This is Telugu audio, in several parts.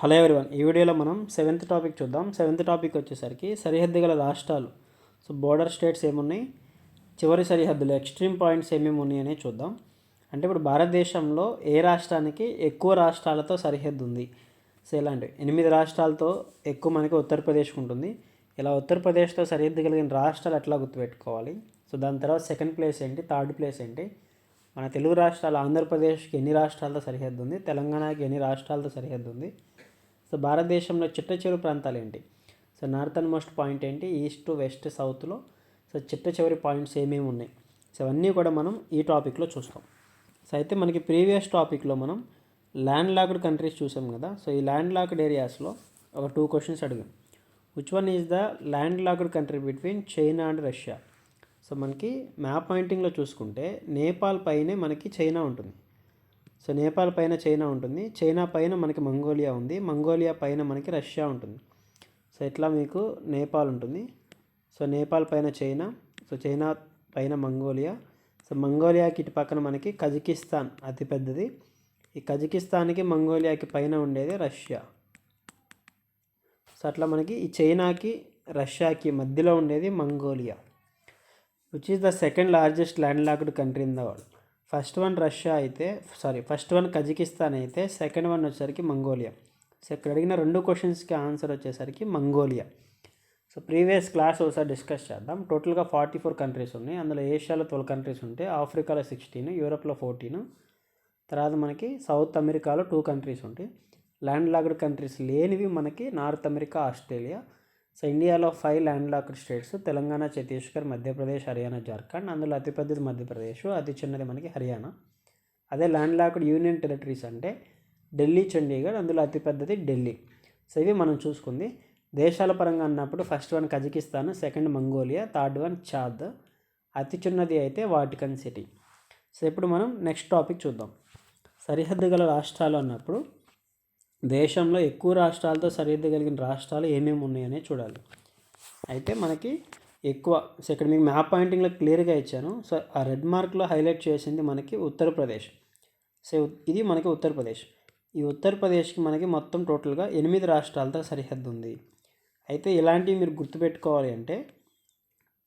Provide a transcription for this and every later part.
హలో ఎవరివన్ ఈ వీడియోలో మనం సెవెంత్ టాపిక్ చూద్దాం. సెవెంత్ టాపిక్ వచ్చేసరికి సరిహద్దు గల రాష్ట్రాలు. సో బోర్డర్ స్టేట్స్ ఏమున్నాయి? చివరి సరిహద్దులు ఎక్స్ట్రీమ్ పాయింట్స్ ఏమేమి ఉన్నాయి చూద్దాం. అంటే ఇప్పుడు భారతదేశంలో ఏ రాష్ట్రానికి ఎక్కువ రాష్ట్రాలతో సరిహద్దు ఉంది? సో ఇలాంటివి ఎనిమిది రాష్ట్రాలతో ఎక్కువ మనకి ఉత్తరప్రదేశ్ ఉంటుంది. ఇలా ఉత్తరప్రదేశ్తో సరిహద్దు కలిగిన రాష్ట్రాలు ఎట్లా గుర్తుపెట్టుకోవాలి? సో దాని తర్వాత సెకండ్ ప్లేస్ ఏంటి? థర్డ్ ప్లేస్ ఏంటి? మన తెలుగు రాష్ట్రాలు ఆంధ్రప్రదేశ్కి ఎన్ని రాష్ట్రాలతో సరిహద్దు ఉంది? తెలంగాణకి ఎన్ని రాష్ట్రాలతో సరిహద్దు ఉంది? సో భారతదేశంలో చిట్ట చివరి ప్రాంతాలు ఏంటి సో నార్థన్ మోస్ట్ పాయింట్ ఏంటి? ఈస్ట్ వెస్ట్ సౌత్లో సో చిట్ట చివరి పాయింట్స్ ఏమేమి ఉన్నాయి? సో అవన్నీ కూడా మనం ఈ టాపిక్లో చూస్తాం. సో అయితే మనకి ప్రీవియస్ టాపిక్లో మనం ల్యాండ్ లాక్డ్ కంట్రీస్ చూసాం కదా? సో ఈ ల్యాండ్ లాక్డ్ ఏరియాస్లో ఒక టూ క్వశ్చన్స్ అడిగాం. Which one is the land locked country between China and Russia so మనకి మ్యాప్ పాయింటింగ్లో చూసుకుంటే నేపాల్ పైనే మనకి చైనా ఉంటుంది. సో నేపాల్ పైన చైనా ఉంటుంది. చైనా పైన మనకి మంగోలియా ఉంది. మంగోలియా పైన మనకి రష్యా ఉంటుంది. సో ఇట్లా మీకు నేపాల్ ఉంటుంది. సో నేపాల్ పైన చైనా. సో చైనా పైన మంగోలియా. సో మంగోలియాకి ఇటు పక్కన మనకి కజకిస్తాన్ అతిపెద్దది ఈ కజకిస్తాన్కి మంగోలియాకి పైన ఉండేది రష్యా. సో అట్లా మనకి ఈ చైనాకి రష్యాకి మధ్యలో ఉండేది Mongolia. Which is the second largest land locked country in the world first one Russia అయితే సారీ ఫస్ట్ వన్ కజకిస్తాన్ అయితే సెకండ్ వన్ వచ్చేసరికి మంగోలియా. సో ఇక్కడ అడిగిన రెండు క్వశ్చన్స్కి ఆన్సర్ వచ్చేసరికి మంగోలియా. సో ప్రీవియస్ క్లాస్ ఒకసారి డిస్కస్ చేద్దాం. టోటల్గా ఫార్టీ ఫోర్ కంట్రీస్ ఉన్నాయి. అందులో ఏషియాలో ట్వెల్వ్ కంట్రీస్ ఉంటాయి ఆఫ్రికాలో సిక్స్టీన్ యూరోప్లో ఫోర్టీన్ తర్వాత మనకి సౌత్ అమెరికాలో టూ కంట్రీస్ ఉంటాయి. ల్యాండ్ లాగ్డ్ కంట్రీస్ లేనివి మనకి నార్త్ అమెరికా ఆస్ట్రేలియా సో ఇండియాలో five land locked states Telangana Chhattisgarh Madhya Pradesh Haryana Jharkhand అందులో అతిపెద్దది మధ్యప్రదేశ్ అతి చిన్నది మనకి హర్యానా. అదే ల్యాండ్ లాక్డ్ యూనియన్ టెరిటరీస్ అంటే ఢిల్లీ చండీగఢ్ అందులో అతిపెద్దది ఢిల్లీ. సో ఇవి మనం చూసుకుంది. దేశాల పరంగా అన్నప్పుడు first one Kazakhstan second Mongolia third one Chad. అతి చిన్నది అయితే వాటికన్ సిటీ. సో ఇప్పుడు మనం నెక్స్ట్ టాపిక్ చూద్దాం. సరిహద్దు గల రాష్ట్రాలు అన్నప్పుడు దేశంలో ఎక్కువ రాష్ట్రాలతో సరిహద్దు కలిగిన రాష్ట్రాలు ఏమేమి ఉన్నాయనే చూడాలి. అయితే మనకి ఎక్కువ సో ఇక్కడ మీకు మ్యాప్ పాయింటింగ్లో క్లియర్గా ఇచ్చాను. సో ఆ రెడ్ మార్క్లో హైలైట్ చేసింది మనకి ఉత్తరప్రదేశ్. సో ఇది మనకి ఉత్తరప్రదేశ్. ఈ ఉత్తరప్రదేశ్కి మనకి మొత్తం టోటల్గా ఎనిమిది రాష్ట్రాలతో సరిహద్దు ఉంది. అయితే ఇలాంటివి మీరు గుర్తుపెట్టుకోవాలి అంటే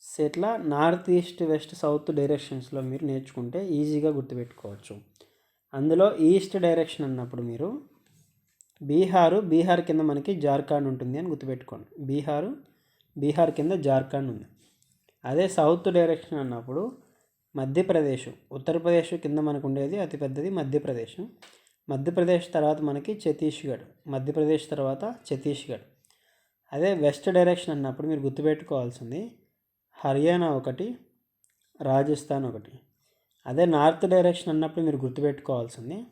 సో ఇట్లా నార్త్ ఈస్ట్ వెస్ట్ సౌత్ డైరెక్షన్స్లో మీరు నేర్చుకుంటే ఈజీగా గుర్తుపెట్టుకోవచ్చు. అందులో ఈస్ట్ డైరెక్షన్ అన్నప్పుడు మీరు బీహారు బీహార్ కింద మనకి జార్ఖండ్ ఉంటుంది అని గుర్తుపెట్టుకోండి. బీహారు బీహార్ కింద జార్ఖండ్ ఉంది. అదే సౌత్ డైరెక్షన్ అన్నప్పుడు మధ్యప్రదేశ్ ఉత్తరప్రదేశ్ కింద మనకు ఉండేది అతిపెద్దది మధ్యప్రదేశ్. మధ్యప్రదేశ్ తర్వాత మనకి ఛత్తీస్గఢ్ మధ్యప్రదేశ్ తర్వాత ఛత్తీస్గఢ్. అదే వెస్ట్ డైరెక్షన్ అన్నప్పుడు మీరు గుర్తుపెట్టుకోవాల్సింది హర్యానా ఒకటి రాజస్థాన్ ఒకటి. అదే నార్త్ డైరెక్షన్ అన్నప్పుడు మీరు గుర్తుపెట్టుకోవాల్సింది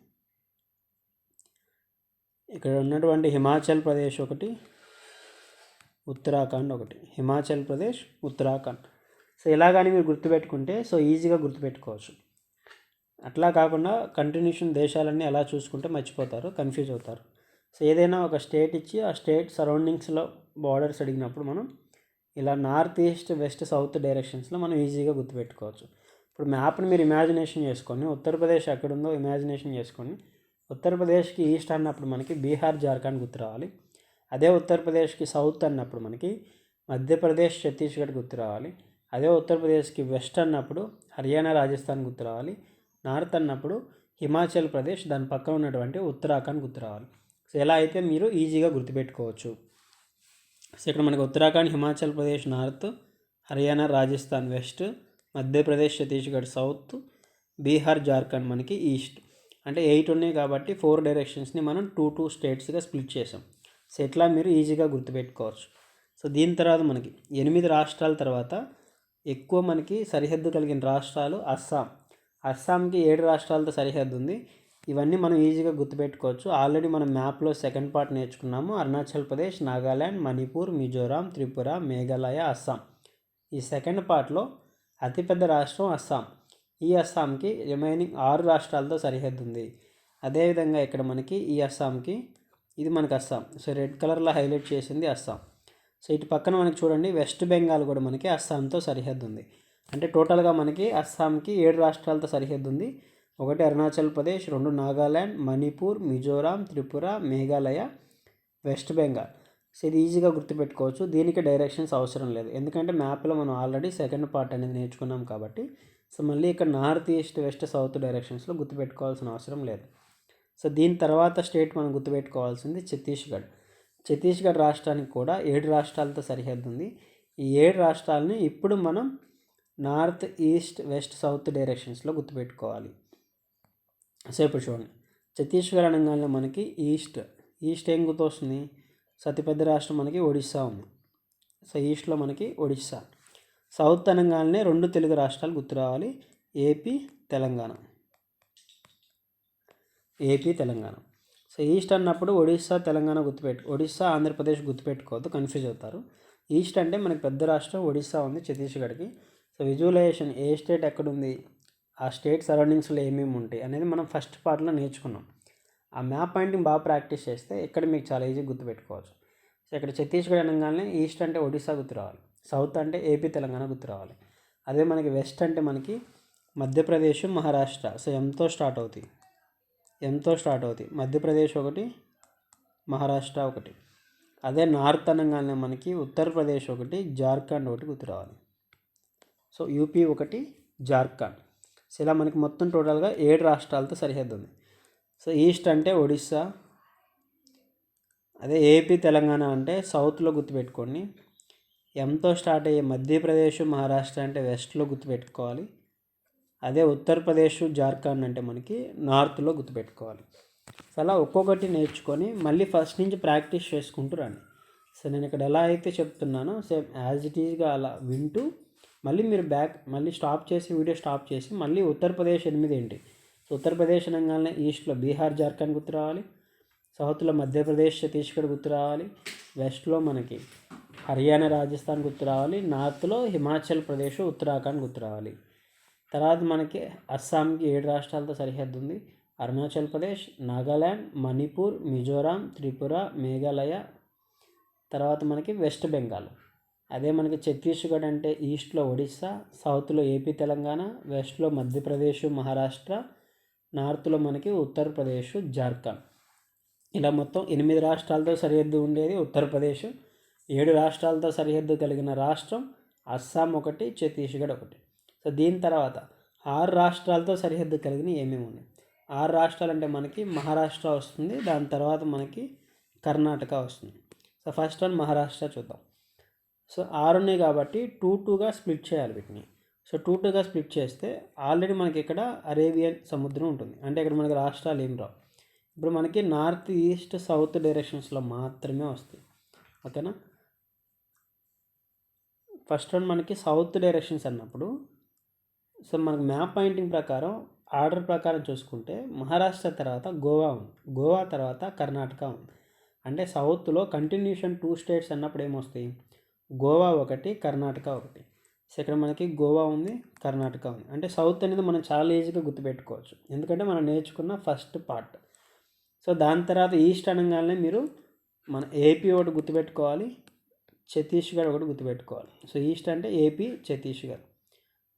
ఇక్కడ ఉన్నటువంటి హిమాచల్ ప్రదేశ్ ఒకటి ఉత్తరాఖండ్ ఒకటి. హిమాచల్ ప్రదేశ్ ఉత్తరాఖండ్. సో ఇలా కానీ మీరు గుర్తుపెట్టుకుంటే సో ఈజీగా గుర్తుపెట్టుకోవచ్చు. అట్లా కాకుండా కంటిన్యూషన్ దేశాలన్నీ ఎలా చూసుకుంటే మర్చిపోతారు కన్ఫ్యూజ్ అవుతారు. సో ఏదైనా ఒక స్టేట్ ఇచ్చి ఆ స్టేట్ సరౌండింగ్స్లో బార్డర్స్ అడిగినప్పుడు మనం ఇలా నార్త్ ఈస్ట్ వెస్ట్ సౌత్ డైరెక్షన్స్లో మనం ఈజీగా గుర్తుపెట్టుకోవచ్చు. ఇప్పుడు మ్యాప్ని మీరు ఇమాజినేషన్ చేసుకొని ఉత్తరప్రదేశ్ ఎక్కడుందో ఇమాజినేషన్ చేసుకొని ఉత్తరప్రదేశ్కి ఈస్ట్ అన్నప్పుడు మనకి బీహార్ జార్ఖండ్ గుర్తు రావాలి. అదే ఉత్తరప్రదేశ్కి సౌత్ అన్నప్పుడు మనకి మధ్యప్రదేశ్ ఛత్తీస్గఢ్ గుర్తు రావాలి. అదే ఉత్తరప్రదేశ్కి వెస్ట్ అన్నప్పుడు హర్యానా రాజస్థాన్ గుర్తు రావాలి. నార్త్ అన్నప్పుడు హిమాచల్ ప్రదేశ్ దాని పక్కన ఉన్నటువంటి ఉత్తరాఖండ్ గుర్తు రావాలి. సో ఎలా అయితే మీరు ఈజీగా గుర్తుపెట్టుకోవచ్చు. సో ఇక్కడ మనకి Uttarakhand Himachal Pradesh north Haryana Rajasthan west Madhya Pradesh Chhattisgarh south Bihar Jharkhand మనకి ఈస్ట్. అంటే ఎయిట్ ఉన్నాయి కాబట్టి ఫోర్ డైరెక్షన్స్ని మనం టూ టూ స్టేట్స్గా స్ప్లిట్ చేసాం. సో ఎట్లా మీరు ఈజీగా గుర్తుపెట్టుకోవచ్చు. సో దీని తర్వాత మనకి ఎనిమిది రాష్ట్రాల తర్వాత ఎక్కువ మనకి సరిహద్దు కలిగిన రాష్ట్రాలు అస్సాం. అస్సాంకి ఏడు రాష్ట్రాలతో సరిహద్దు ఉంది. ఇవన్నీ మనం ఈజీగా గుర్తుపెట్టుకోవచ్చు. ఆల్రెడీ మనం మ్యాప్లో సెకండ్ పార్ట్ నేర్చుకున్నాము. అరుణాచల్ ప్రదేశ్ నాగాల్యాండ్ మణిపూర్ మిజోరాం త్రిపుర మేఘాలయ అస్సాం. ఈ సెకండ్ పార్ట్లో అతిపెద్ద రాష్ట్రం అస్సాం. ఈ అస్సాంకి రిమైనింగ్ ఆరు రాష్ట్రాలతో సరిహద్దు ఉంది అదేవిధంగా ఇక్కడ మనకి ఈ అస్సాంకి ఇది మనకి అస్సాం. సో రెడ్ కలర్లో హైలైట్ చేసింది అస్సాం. సో ఇటు పక్కన మనకి చూడండి వెస్ట్ బెంగాల్ కూడా మనకి అస్సాంతో సరిహద్దు ఉంది అంటే టోటల్గా మనకి అస్సాంకి ఏడు రాష్ట్రాలతో సరిహద్దు ఉంది ఒకటి అరుణాచల్ ప్రదేశ్ రెండు నాగాల్యాండ్ మణిపూర్ మిజోరాం త్రిపుర మేఘాలయ వెస్ట్ బెంగాల్. సో ఇది ఈజీగా గుర్తుపెట్టుకోవచ్చు. దీనికి డైరెక్షన్స్ అవసరం లేదు. ఎందుకంటే మ్యాప్లో మనం ఆల్రెడీ సెకండ్ పార్ట్ అనేది నేర్చుకున్నాం కాబట్టి సో మళ్ళీ ఇక్కడ నార్త్ ఈస్ట్ వెస్ట్ సౌత్ డైరెక్షన్స్లో గుర్తుపెట్టుకోవాల్సిన అవసరం లేదు. సో దీని తర్వాత స్టేట్ మనం గుర్తుపెట్టుకోవాల్సింది ఛత్తీస్గఢ్. ఛత్తీస్గఢ్ రాష్ట్రానికి కూడా ఏడు రాష్ట్రాలతో సరిహద్దు ఉంది. ఈ ఏడు రాష్ట్రాలని ఇప్పుడు మనం నార్త్ ఈస్ట్ వెస్ట్ సౌత్ డైరెక్షన్స్లో గుర్తుపెట్టుకోవాలి. సో ఇప్పుడు చూడండి. ఛత్తీస్గఢ్ అనగానే మనకి ఈస్ట్. ఈస్ట్ ఏం గుర్తొస్తుంది? సతిపెద్ద రాష్ట్రం మనకి ఒడిస్సా ఉంది. సో ఈస్ట్లో మనకి ఒడిస్సా. సౌత్ అనగానే రెండు తెలుగు రాష్ట్రాలు గుర్తు రావాలి. AP Telangana. AP Telangana. So east అన్నప్పుడు ఒడిస్సా తెలంగాణ గుర్తుపెట్టు ఒడిస్సా ఆంధ్రప్రదేశ్ గుర్తుపెట్టుకోవద్దు కన్ఫ్యూజ్ అవుతారు. ఈస్ట్ అంటే మనకి పెద్ద రాష్ట్రం ఒడిస్సా ఉంది ఛత్తీస్గఢ్కి. సో విజువలైజేషన్ ఏ స్టేట్ ఎక్కడుంది ఆ స్టేట్ సరౌండింగ్స్లో ఏమేమి ఉంటాయి అనేది మనం ఫస్ట్ పార్ట్లో నేర్చుకున్నాం. ఆ మ్యాప్ పాయింటింగ్ బాగా ప్రాక్టీస్ చేస్తే ఇక్కడ మీకు చాలా ఈజీ గుర్తుపెట్టుకోవచ్చు. సో ఇక్కడ ఛత్తీస్గఢ్ అనగానే ఈస్ట్ అంటే ఒడిస్సా గుర్తు రావాలి. సౌత్ అంటే ఏపీ తెలంగాణ గుర్తు రావాలి. అదే మనకి వెస్ట్ అంటే మనకి మధ్యప్రదేశ్ మహారాష్ట్ర. సో ఎంతో స్టార్ట్ అవుతాయి. ఎంతో స్టార్ట్ అవుతాయి. మధ్యప్రదేశ్ ఒకటి మహారాష్ట్ర ఒకటి. అదే నార్త్ అనగానే మనకి ఉత్తరప్రదేశ్ ఒకటి జార్ఖండ్ ఒకటి గుర్తు రావాలి. సో యూపీ ఒకటి జార్ఖండ్. సో ఇలా మనకి మొత్తం టోటల్గా ఏడు రాష్ట్రాలతో సరిహద్దు ఉంది. సో ఈస్ట్ అంటే ఒడిస్సా. అదే ఏపీ తెలంగాణ అంటే సౌత్లో గుర్తుపెట్టుకోండి. ఎంతో స్టార్ట్ అయ్యే మధ్యప్రదేశ్ మహారాష్ట్ర అంటే వెస్ట్లో గుర్తుపెట్టుకోవాలి. అదే ఉత్తరప్రదేశ్ జార్ఖండ్ అంటే మనకి నార్త్లో గుర్తుపెట్టుకోవాలి. సో అలా ఒక్కొక్కటి నేర్చుకొని మళ్ళీ ఫస్ట్ నుంచి ప్రాక్టీస్ చేసుకుంటూ రండి. సో నేను ఇక్కడ ఎలా అయితే చెప్తున్నానో సేమ్ యాజ్ ఇట్ ఈజ్గా అలా వింటూ మళ్ళీ మీరు బ్యాక్ మళ్ళీ స్టాప్ చేసి వీడియో స్టాప్ చేసి మళ్ళీ ఉత్తరప్రదేశ్ ఎనిమిది ఏంటి? సో ఉత్తరప్రదేశ్ అనగానే ఈస్ట్లో బీహార్ జార్ఖండ్ గుర్తు రావాలి సౌత్లో మధ్యప్రదేశ్ ఛత్తీస్గఢ్ గుర్తు రావాలి వెస్ట్లో మనకి హర్యానా రాజస్థాన్ గుర్తు రావాలి. నార్త్లో హిమాచల్ ప్రదేశ్ ఉత్తరాఖండ్ గుర్తు రావాలి. తర్వాత మనకి అస్సాంకి ఏడు రాష్ట్రాలతో సరిహద్దు ఉంది. అరుణాచల్ ప్రదేశ్ నాగాల్యాండ్ మణిపూర్ మిజోరాం త్రిపుర మేఘాలయ. తర్వాత మనకి వెస్ట్ బెంగాల్. అదే మనకి ఛత్తీస్గఢ్ అంటే ఈస్ట్లో ఒడిస్సా సౌత్లో ఏపీ తెలంగాణ వెస్ట్లో మధ్యప్రదేశ్ మహారాష్ట్ర నార్త్లో మనకి ఉత్తరప్రదేశ్ జార్ఖండ్. ఇలా మొత్తం ఎనిమిది రాష్ట్రాలతో సరిహద్దు ఉండేది ఉత్తరప్రదేశ్ ఏడు రాష్ట్రాలతో సరిహద్దు కలిగిన రాష్ట్రం అస్సాం ఒకటి ఛత్తీస్గఢ్ ఒకటి. సో దీని తర్వాత ఆరు రాష్ట్రాలతో సరిహద్దు కలిగిన ఏమేమి ఉన్నాయి? ఆరు రాష్ట్రాలు అంటే మనకి మహారాష్ట్ర వస్తుంది దాని తర్వాత మనకి కర్ణాటక వస్తుంది. సో ఫస్ట్ వన్ మహారాష్ట్ర చూద్దాం. సో ఆరు ఉన్నాయి కాబట్టి టూ టూగా స్ప్లిట్ చేయాలి వీటిని. సో టూ టూగా స్ప్లిట్ చేస్తే ఆల్రెడీ మనకి ఇక్కడ అరేబియన్ సముద్రం ఉంటుంది. అంటే ఇక్కడ మనకి రాష్ట్రాలు ఏం రావు. ఇప్పుడు మనకి నార్త్ ఈస్ట్ సౌత్ డైరెక్షన్స్లో మాత్రమే వస్తాయి. ఓకేనా? ఫస్ట్ వన్ మనకి సౌత్ డైరెక్షన్స్ అన్నప్పుడు సో మనకు మ్యాప్ పాయింటింగ్ ప్రకారం ఆర్డర్ ప్రకారం చూసుకుంటే మహారాష్ట్ర తర్వాత గోవా ఉంది. గోవా తర్వాత కర్ణాటక ఉంది. అంటే సౌత్లో కంటిన్యూషన్ టూ స్టేట్స్ అన్నప్పుడు ఏమొస్తాయి? గోవా ఒకటి కర్ణాటక ఒకటి. సో ఇక్కడ మనకి గోవా ఉంది కర్ణాటక ఉంది. అంటే సౌత్ అనేది మనం చాలా ఈజీగా గుర్తుపెట్టుకోవచ్చు. ఎందుకంటే మనం నేర్చుకున్న ఫస్ట్ పార్ట్. సో దాని తర్వాత ఈస్ట్ అనగానే మీరు మన ఏపీ ఒకటి గుర్తుపెట్టుకోవాలి. ఛత్తీస్గఢ్ ఒకటి గుర్తుపెట్టుకోవాలి. సో ఈస్ట్ అంటే ఏపీ ఛత్తీస్గఢ్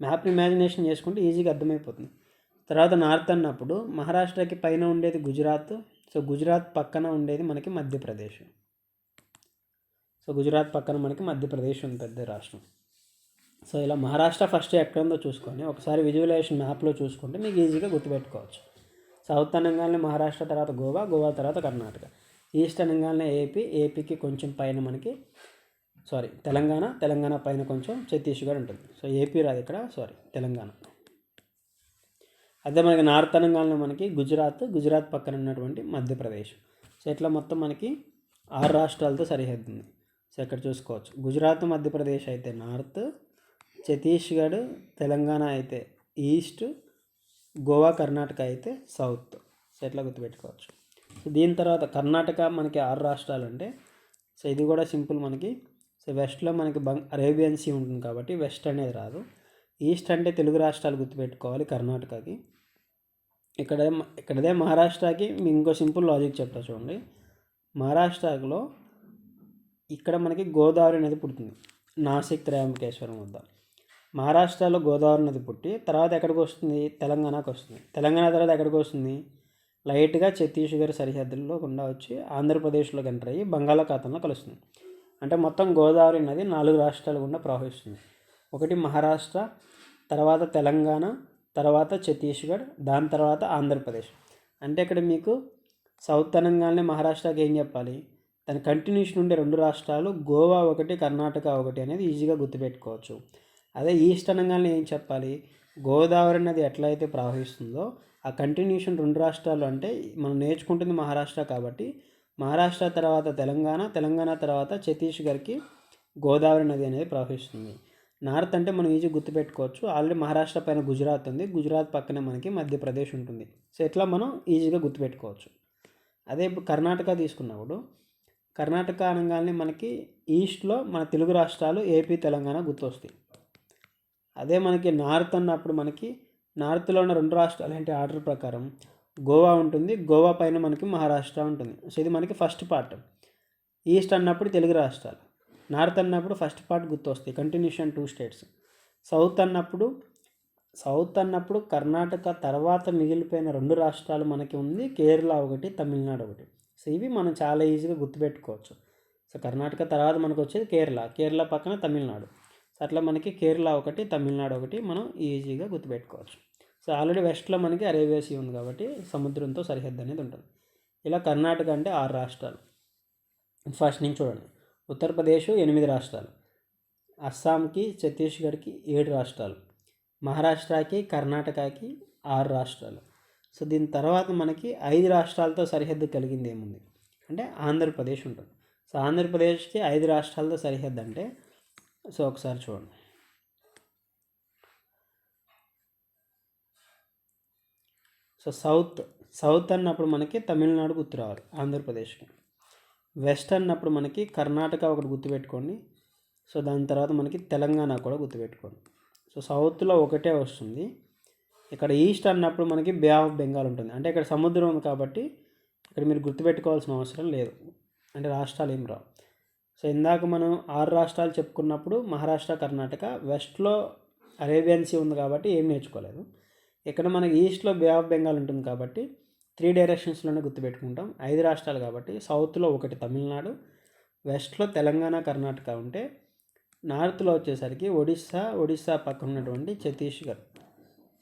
మ్యాప్ ఇమాజినేషన్ చేసుకుంటే ఈజీగా అర్థమైపోతుంది. తర్వాత నార్త్ అన్నప్పుడు మహారాష్ట్రకి పైన ఉండేది గుజరాత్. సో గుజరాత్ పక్కన ఉండేది మనకి మధ్యప్రదేశ్. సో గుజరాత్ పక్కన మనకి మధ్యప్రదేశ్ ఉంది పెద్ద రాష్ట్రం. సో ఇలా మహారాష్ట్ర ఫస్ట్ ఎక్కడ ఉందో చూసుకొని ఒకసారి విజువలైజేషన్ మ్యాప్లో చూసుకుంటే మీకు ఈజీగా గుర్తుపెట్టుకోవచ్చు. సౌత్ అనగానే మహారాష్ట్ర తర్వాత గోవా గోవా తర్వాత కర్ణాటక. ఈస్ట్ అనగానే ఏపీ ఏపీకి కొంచెం పైన మనకి సారీ తెలంగాణ తెలంగాణ పైన కొంచెం ఛత్తీస్గఢ్ ఉంటుంది. సో ఏపీ రాదు ఇక్కడ సారీ తెలంగాణ. అదే మనకి నార్త్ తెలంగాణలో మనకి గుజరాత్ గుజరాత్ పక్కన ఉన్నటువంటి మధ్యప్రదేశ్. సో ఇట్లా మొత్తం మనకి ఆరు రాష్ట్రాలతో సరిహద్దు ఉంది సో ఇక్కడ చూసుకోవచ్చు. గుజరాత్ మధ్యప్రదేశ్ అయితే నార్త్ ఛత్తీస్గఢ్ తెలంగాణ అయితే ఈస్ట్ గోవా కర్ణాటక అయితే సౌత్. సో ఎట్లా గుర్తుపెట్టుకోవచ్చు. సో దీని తర్వాత కర్ణాటక మనకి ఆరు రాష్ట్రాలు అంటే సో ఇది కూడా సింపుల్ మనకి సో వెస్ట్లో మనకి బంగ్ అరేబియన్ సీ ఉంటుంది కాబట్టి వెస్ట్ అనేది రాదు. ఈస్ట్ అంటే తెలుగు రాష్ట్రాలు గుర్తుపెట్టుకోవాలి కర్ణాటకకి. ఇక్కడ ఇక్కడదే మహారాష్ట్రకి మీకు ఇంకో సింపుల్ లాజిక్ చెప్తా చూడండి. మహారాష్ట్రలో ఇక్కడ మనకి గోదావరి నది పుడుతుంది. నాసిక్ త్రయంబకేశ్వరం వద్ద. మహారాష్ట్రలో గోదావరి నది పుట్టి తర్వాత ఎక్కడికి వస్తుంది? తెలంగాణకు వస్తుంది. తెలంగాణ తర్వాత ఎక్కడికి వస్తుంది? లైట్గా ఛత్తీస్గఢ్ సరిహద్దుల్లో గుండా వచ్చి ఆంధ్రప్రదేశ్లోకి ఎంటర్ అయ్యి బంగాళాఖాతంలో కలుస్తుంది. అంటే మొత్తం గోదావరి నది నాలుగు రాష్ట్రాల గుండా ప్రవహిస్తుంది. ఒకటి మహారాష్ట్ర తర్వాత తెలంగాణ తర్వాత ఛత్తీస్గఢ్ దాని తర్వాత ఆంధ్రప్రదేశ్. అంటే ఇక్కడ మీకు సౌత్ తెలంగాణనే మహారాష్ట్రకి ఏం చెప్పాలి? దాని కంటిన్యూషన్ ఉండే రెండు రాష్ట్రాలు గోవా ఒకటి కర్ణాటక ఒకటి అనేది ఈజీగా గుర్తుపెట్టుకోవచ్చు. అదే ఈస్ట్ అనగానే ఏం చెప్పాలి? గోదావరి నది ఎట్లయితే ప్రవహిస్తుందో ఆ కంటిన్యూషన్ రెండు రాష్ట్రాలు అంటే మనం నేర్చుకుంటుంది మహారాష్ట్ర కాబట్టి మహారాష్ట్ర తర్వాత తెలంగాణ తెలంగాణ తర్వాత ఛత్తీస్గఢ్కి గోదావరి నది అనేది ప్రవహిస్తుంది. నార్త్ అంటే మనం ఈజీ గుర్తుపెట్టుకోవచ్చు. ఆల్రెడీ మహారాష్ట్ర పైన గుజరాత్ ఉంది. గుజరాత్ పక్కనే మనకి మధ్యప్రదేశ్ ఉంటుంది. సో ఇట్లా మనం ఈజీగా గుర్తుపెట్టుకోవచ్చు. అదే ఇప్పుడు కర్ణాటక తీసుకున్నప్పుడు కర్ణాటక అనగానే మనకి ఈస్ట్లో మన తెలుగు రాష్ట్రాలు ఏపీ తెలంగాణ గుర్తొస్తాయి. అదే మనకి నార్త్ అన్నప్పుడు మనకి నార్త్లో ఉన్న రెండు రాష్ట్రాలు ఏంటి? ఆర్డర్ ప్రకారం గోవా ఉంటుంది గోవా పైన మనకి మహారాష్ట్ర ఉంటుంది. సో ఇది మనకి ఫస్ట్ పార్ట్ ఈస్ట్ అన్నప్పుడు తెలుగు రాష్ట్రాలు. నార్త్ అన్నప్పుడు ఫస్ట్ పార్ట్ గుర్తొస్తాయి. కంటిన్యూషన్ టూ స్టేట్స్ సౌత్ అన్నప్పుడు సౌత్ అన్నప్పుడు కర్ణాటక తర్వాత మిగిలిపోయిన రెండు రాష్ట్రాలు మనకి ఉంది. కేరళ ఒకటి తమిళనాడు ఒకటి. సో ఇవి మనం చాలా ఈజీగా గుర్తుపెట్టుకోవచ్చు. సో కర్ణాటక తర్వాత మనకు వచ్చేది కేరళ. కేరళ పక్కన తమిళనాడు. సో అట్లా మనకి కేరళ ఒకటి తమిళనాడు ఒకటి మనం ఈజీగా గుర్తుపెట్టుకోవచ్చు. సో ఆల్రెడీ వెస్ట్లో మనకి అరేబియా సీ ఉంది కాబట్టి సముద్రంతో సరిహద్దు అనేది ఉంటుంది. ఇలా కర్ణాటక అంటే ఆరు రాష్ట్రాలు. ఫస్ట్ నుంచి చూడండి. ఉత్తరప్రదేశ్ ఎనిమిది రాష్ట్రాలు. అస్సాంకి ఛత్తీస్గఢ్కి ఏడు రాష్ట్రాలు. మహారాష్ట్రకి కర్ణాటకకి ఆరు రాష్ట్రాలు. సో దీని తర్వాత మనకి ఐదు రాష్ట్రాలతో సరిహద్దు కలిగింది ఏముంది? అంటే ఆంధ్రప్రదేశ్ ఉంటుంది. సో ఆంధ్రప్రదేశ్కి ఐదు రాష్ట్రాలతో సరిహద్దు అంటే సో ఒకసారి చూడండి. సో సౌత్ సౌత్ అన్నప్పుడు మనకి తమిళనాడు గుర్తు రావాలి ఆంధ్రప్రదేశ్కి. వెస్ట్ అన్నప్పుడు మనకి కర్ణాటక ఒకటి గుర్తుపెట్టుకోండి సో దాని తర్వాత మనకి తెలంగాణ కూడా గుర్తుపెట్టుకోండి సో సౌత్లో ఒకటే వస్తుంది. ఇక్కడ ఈస్ట్ అన్నప్పుడు మనకి బే ఆఫ్ బెంగాల్ ఉంటుంది. అంటే ఇక్కడ సముద్రం ఉంది కాబట్టి ఇక్కడ మీరు గుర్తుపెట్టుకోవాల్సిన అవసరం లేదు. అంటే రాష్ట్రాలు ఏం రావు. సో ఇందాక మనం ఆరు రాష్ట్రాలు చెప్పుకున్నప్పుడు మహారాష్ట్ర కర్ణాటక వెస్ట్లో అరేబియన్ సీ ఉంది కాబట్టి ఏం నేర్చుకోలేదు. ఇక్కడ మనకి ఈస్ట్లో బే ఆఫ్ బెంగాల్ ఉంటుంది కాబట్టి త్రీ డైరెక్షన్స్లోనే గుర్తుపెట్టుకుంటాం. ఐదు రాష్ట్రాలు కాబట్టి సౌత్లో ఒకటి తమిళనాడు వెస్ట్లో తెలంగాణ కర్ణాటక ఉంటే నార్త్లో వచ్చేసరికి ఒడిస్సా ఒడిస్సా పక్కన ఉన్నటువంటి ఛత్తీస్గఢ్.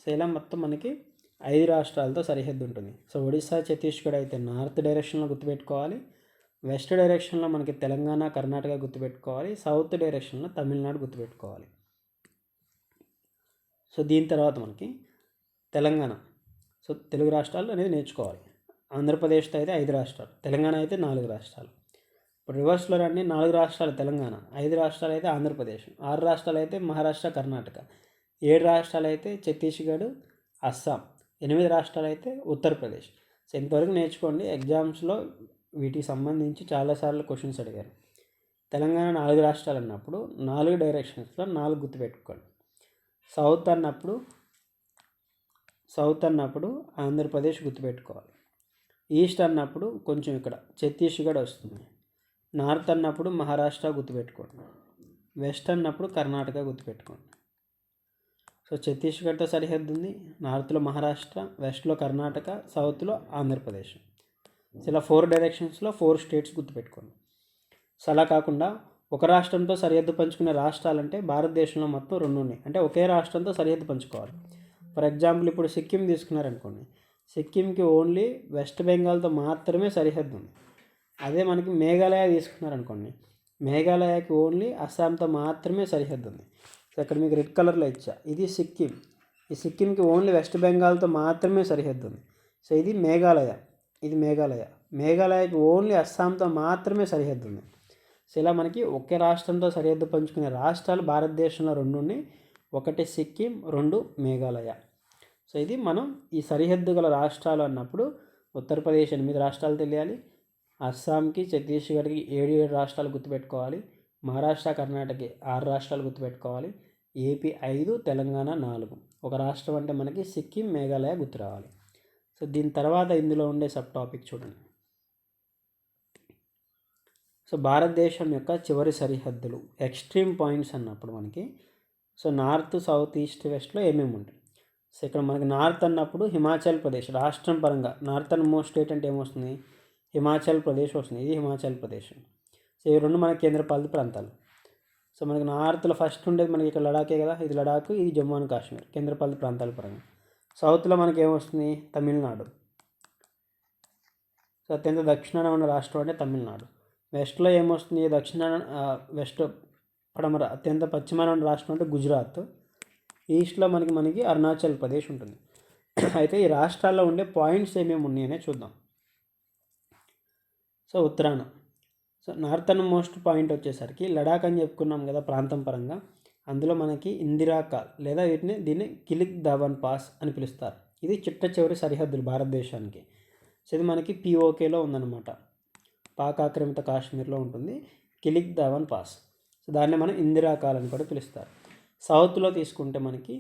సో ఇలా మొత్తం మనకి ఐదు రాష్ట్రాలతో సరిహద్దు ఉంటుంది. సో ఒడిస్సా ఛత్తీస్గఢ్ అయితే నార్త్ డైరెక్షన్లో గుర్తుపెట్టుకోవాలి. వెస్ట్ డైరెక్షన్లో మనకి తెలంగాణ కర్ణాటక గుర్తుపెట్టుకోవాలి. సౌత్ డైరెక్షన్లో తమిళనాడు గుర్తుపెట్టుకోవాలి. సో దీని తర్వాత మనకి తెలంగాణ. సో తెలుగు రాష్ట్రాలు అనేది నేర్చుకోవాలి. ఆంధ్రప్రదేశ్తో అయితే ఐదు రాష్ట్రాలు తెలంగాణ అయితే నాలుగు రాష్ట్రాలు. ఇప్పుడు రివర్స్లో రండి నాలుగు రాష్ట్రాలు తెలంగాణ ఐదు రాష్ట్రాలు అయితే ఆంధ్రప్రదేశ్ ఆరు రాష్ట్రాలు అయితే మహారాష్ట్ర కర్ణాటక ఏడు రాష్ట్రాలు అయితే ఛత్తీస్గఢ్ అస్సాం ఎనిమిది రాష్ట్రాలు అయితే ఉత్తరప్రదేశ్. సో ఇంతవరకు నేర్చుకోండి ఎగ్జామ్స్లో వీటికి సంబంధించి చాలాసార్లు క్వశ్చన్స్ అడిగారు. తెలంగాణ నాలుగు రాష్ట్రాలు అన్నప్పుడు నాలుగు డైరెక్షన్స్లో నాలుగు గుర్తుపెట్టుకోండి. సౌత్ అన్నప్పుడు సౌత్ అన్నప్పుడు ఆంధ్రప్రదేశ్ గుర్తుపెట్టుకోవాలి. ఈస్ట్ అన్నప్పుడు కొంచెం ఇక్కడ ఛత్తీస్గఢ్ వస్తుంది. నార్త్ అన్నప్పుడు మహారాష్ట్ర గుర్తుపెట్టుకోండి. వెస్ట్ అన్నప్పుడు కర్ణాటక గుర్తుపెట్టుకోండి. సో ఛత్తీస్గఢ్తో సరిహద్దు ఉంది. నార్త్లో మహారాష్ట్ర వెస్ట్లో కర్ణాటక సౌత్లో ఆంధ్రప్రదేశ్. సో ఇలా ఫోర్ డైరెక్షన్స్లో ఫోర్ స్టేట్స్ గుర్తుపెట్టుకోండి. సో అలా కాకుండా ఒక రాష్ట్రంతో సరిహద్దు పంచుకునే రాష్ట్రాలంటే భారతదేశంలో మొత్తం రెండు ఉన్నాయి. అంటే ఒకే రాష్ట్రంతో సరిహద్దు పంచుకోవాలి. ఫర్ ఎగ్జాంపుల్ ఇప్పుడు సిక్కిం తీసుకున్నారనుకోండి సిక్కింకి ఓన్లీ వెస్ట్ బెంగాల్తో మాత్రమే సరిహద్దు ఉంది. అదే మనకి మేఘాలయ తీసుకున్నారనుకోండి మేఘాలయకి ఓన్లీ అస్సాంతో మాత్రమే సరిహద్దు ఉంది. సో ఇక్కడ మీకు రెడ్ కలర్లో ఇచ్చా. ఇది సిక్కిం. ఈ సిక్కింకి ఓన్లీ వెస్ట్ బెంగాల్తో మాత్రమే సరిహద్దు ఉంది. సో ఇది మేఘాలయ. ఇది మేఘాలయ. మేఘాలయకి ఓన్లీ అస్సాంతో మాత్రమే సరిహద్దు ఉంది. సో ఇలా మనకి ఒకే రాష్ట్రంతో సరిహద్దు పంచుకునే రాష్ట్రాలు భారతదేశంలో రెండు ఉన్నాయి. ఒకటి సిక్కిం రెండు మేఘాలయ. సో ఇది మనం ఈ సరిహద్దు గల రాష్ట్రాలు అన్నప్పుడు ఉత్తరప్రదేశ్ ఎనిమిది రాష్ట్రాలు తెలియాలి అస్సాంకి ఛత్తీస్గఢ్కి ఏడు ఏడు రాష్ట్రాలు గుర్తుపెట్టుకోవాలి మహారాష్ట్ర కర్ణాటకకి ఆరు రాష్ట్రాలు గుర్తుపెట్టుకోవాలి ఏపీ ఐదు తెలంగాణ నాలుగు. ఒక రాష్ట్రం అంటే మనకి సిక్కిం మేఘాలయ గుర్తు రావాలి. సో దీని తర్వాత ఇందులో ఉండే సబ్ టాపిక్ చూడండి. సో భారతదేశం యొక్క చివరి సరిహద్దులు ఎక్స్ట్రీమ్ పాయింట్స్ అన్నప్పుడు మనకి సో నార్త్ సౌత్ ఈస్ట్ వెస్ట్లో ఏమేమి ఉంటాయి? సో ఇక్కడ మనకి నార్త్ అన్నప్పుడు హిమాచల్ ప్రదేశ్ రాష్ట్రం పరంగా నార్థన్ మోస్ట్ స్టేట్ అంటే ఏమొస్తుంది? హిమాచల్ ప్రదేశ్ వస్తుంది. ఇది హిమాచల్ ప్రదేశ్. సో ఇవి రెండు మన కేంద్రపాలిత ప్రాంతాలు. సో మనకి నార్త్లో ఫస్ట్ ఉండేది మనకి ఇక్కడ లడాకే కదా? ఇది లడాక్ ఇది జమ్మూ అండ్ కాశ్మీర్ కేంద్రపాలిత ప్రాంతాల పరంగా. సౌత్లో మనకి ఏమొస్తుంది? తమిళనాడు. సో అత్యంత దక్షిణాన ఉన్న రాష్ట్రం అంటే తమిళనాడు. వెస్ట్లో ఏమొస్తుంది? దక్షిణాన వెస్ట్ పడమర అత్యంత పశ్చిమాన ఉన్న రాష్ట్రం అంటే గుజరాత్. ఈస్ట్లో మనకి మనకి అరుణాచల్ ప్రదేశ్ ఉంటుంది. అయితే ఈ రాష్ట్రాల్లో ఉండే పాయింట్స్ ఏమేమి ఉన్నాయనే చూద్దాం. సో ఉత్తరాన. సో నార్థన్ మోస్ట్ పాయింట్ వచ్చేసరికి లడాక్ అని చెప్పుకున్నాం కదా ప్రాంతం పరంగా. అందులో మనకి ఇందిరాకాల్ లేదా వీటిని దీన్ని కిలిక్ ధవన్ పాస్ అని పిలుస్తారు. ఇది చిట్ట చివరి సరిహద్దులు భారతదేశానికి. సో ఇది మనకి పిఓకేలో ఉందన్నమాట. పాక్ ఆక్రమిత కాశ్మీర్లో ఉంటుంది. Killick Dawan pass. సో దాన్ని మనం ఇందిరాకాల్ అని కూడా పిలుస్తారు. సౌత్లో తీసుకుంటే మనకి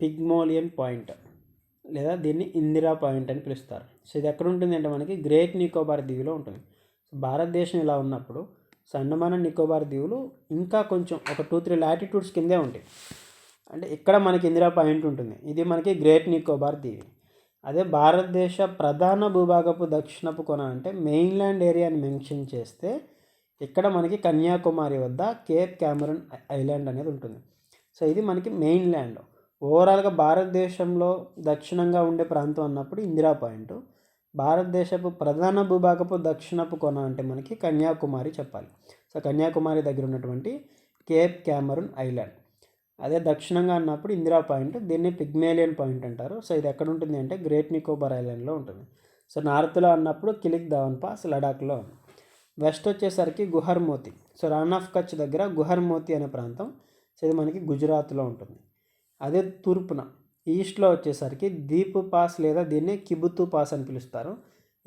పిగ్మోలియన్ పాయింట్ లేదా దీన్ని ఇందిరా పాయింట్ అని పిలుస్తారు. సో ఇది ఎక్కడ ఉంటుంది అంటే మనకి గ్రేట్ నికోబార్ దీవిలో ఉంటుంది. భారతదేశం ఇలా ఉన్నప్పుడు సో అండమాన్ నికోబార్ దీవులు ఇంకా కొంచెం ఒక టూ త్రీ లాటిట్యూడ్స్ కిందే ఉంటాయి. అంటే ఇక్కడ మనకి ఇందిరా పాయింట్ ఉంటుంది. ఇది మనకి గ్రేట్ నికోబార్ దీవి. అదే భారతదేశ ప్రధాన భూభాగపు దక్షిణపు కొన అంటే మెయిన్లాండ్ ఏరియాని మెన్షన్ చేస్తే ఇక్కడ మనకి కన్యాకుమారి వద్ద కేప్ క్యామరన్ ఐలాండ్ అనేది ఉంటుంది. సో ఇది మనకి మెయిన్ ల్యాండ్. ఓవరాల్గా భారతదేశంలో దక్షిణంగా ఉండే ప్రాంతం అన్నప్పుడు ఇందిరా పాయింట్. భారతదేశపు ప్రధాన భూభాగపు దక్షిణపు కొన అంటే మనకి కన్యాకుమారి చెప్పాలి. సో కన్యాకుమారి దగ్గర ఉన్నటువంటి కేప్ క్యామరూన్ ఐలాండ్. అదే దక్షిణంగా అన్నప్పుడు ఇందిరా పాయింట్ దీన్ని పిగ్మేలియన్ పాయింట్ అంటారు. సో ఇది ఎక్కడ ఉంటుంది అంటే గ్రేట్ నికోబార్ ఐలాండ్లో ఉంటుంది. సో నార్త్లో అన్నప్పుడు కిలిక్ ధవన్ పాస్ లడాఖ్లో వెస్ట్ వచ్చేసరికి గుహర్మోతి. సో రాన్ ఆఫ్ కచ్ దగ్గర గుహర్మోతి అనే ప్రాంతం. సో ఇది మనకి గుజరాత్లో ఉంటుంది. అదే తూర్పున ఈస్ట్లో వచ్చేసరికి దీప్ పాస్ లేదా దీన్ని కిబుతు పాస్ అని పిలుస్తారు.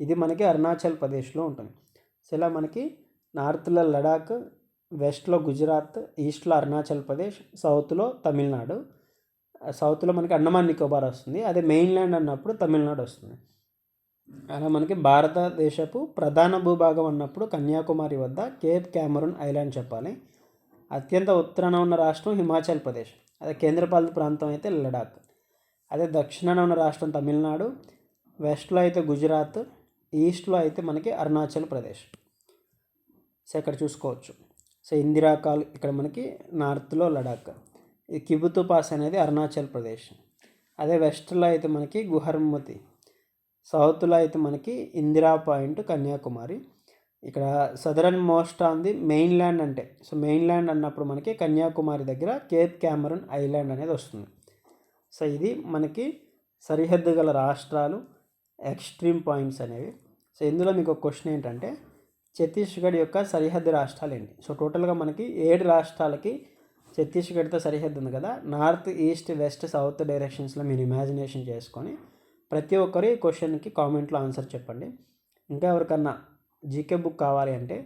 ఇది మనకి అరుణాచల్ ప్రదేశ్లో ఉంటుంది. సో ఇలా మనకి నార్త్లో లడాక్ వెస్ట్లో గుజరాత్ ఈస్ట్లో అరుణాచల్ ప్రదేశ్ సౌత్లో తమిళనాడు. సౌత్లో మనకి అండమాన్ నికోబార్ వస్తుంది. అదే మెయిన్ల్యాండ్ అన్నప్పుడు తమిళనాడు వస్తుంది. అలా మనకి భారతదేశపు ప్రధాన భూభాగం అన్నప్పుడు కన్యాకుమారి వద్ద కేప్ క్యామరూన్ ఐలాండ్ చెప్పాలి. అత్యంత ఉత్తరాన ఉన్న రాష్ట్రం హిమాచల్ ప్రదేశ్. అదే కేంద్రపాలిత ప్రాంతం అయితే లడాక్. అదే దక్షిణాన ఉన్న రాష్ట్రం తమిళనాడు. వెస్ట్లో అయితే గుజరాత్. ఈస్ట్లో అయితే మనకి అరుణాచల్ ప్రదేశ్. సో ఇక్కడ చూసుకోవచ్చు. సో ఇందిరాకాల్ ఇక్కడ మనకి నార్త్లో లడాక్. ఇది కిబుతు పాస్ అనేది అరుణాచల్ ప్రదేశ్. అదే వెస్ట్లో అయితే మనకి గుహర్మతి. సౌత్లో అయితే మనకి ఇందిరా పాయింట్ కన్యాకుమారి. ఇక్కడ southern most on the main land అంటే సో మెయిన్ ల్యాండ్ అన్నప్పుడు మనకి కన్యాకుమారి దగ్గర కేప్ క్యామరన్ ఐలాండ్ అనేది వస్తుంది. సో ఇది మనకి సరిహద్దు గల రాష్ట్రాలు ఎక్స్ట్రీమ్ పాయింట్స్ అనేవి. సో ఇందులో మీకు ఒక క్వశ్చన్ ఏంటంటే ఛత్తీస్గఢ్ యొక్క సరిహద్దు రాష్ట్రాలు ఏంటి? సో టోటల్గా మనకి ఏడు రాష్ట్రాలకి ఛత్తీస్గఢ్తో సరిహద్దు ఉంది కదా. నార్త్ ఈస్ట్ వెస్ట్ సౌత్ డైరెక్షన్స్లో మీరు ఇమాజినేషన్ చేసుకొని ప్రతి ఒక్కరు ఈ క్వశ్చన్కి కామెంట్లో ఆన్సర్ చెప్పండి. ఇంకా ఎవరికన్నా జీకే బుక్ కావాలి అంటే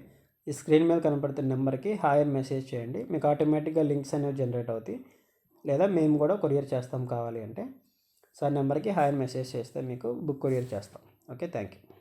ఈ స్క్రీన్ మీద కనపడుతున్న నెంబర్కి హాయ్ మెసేజ్ చేయండి. మీకు ఆటోమేటిక్గా లింక్స్ అనేవి జనరేట్ అవుతాయి. లేదా మేము కూడా కొరియర్ చేస్తాం కావాలి అంటే సో ఆ నెంబర్కి హాయ్ మెసేజ్ చేస్తే మీకు బుక్ కొరియర్ చేస్తాం. Okay thank you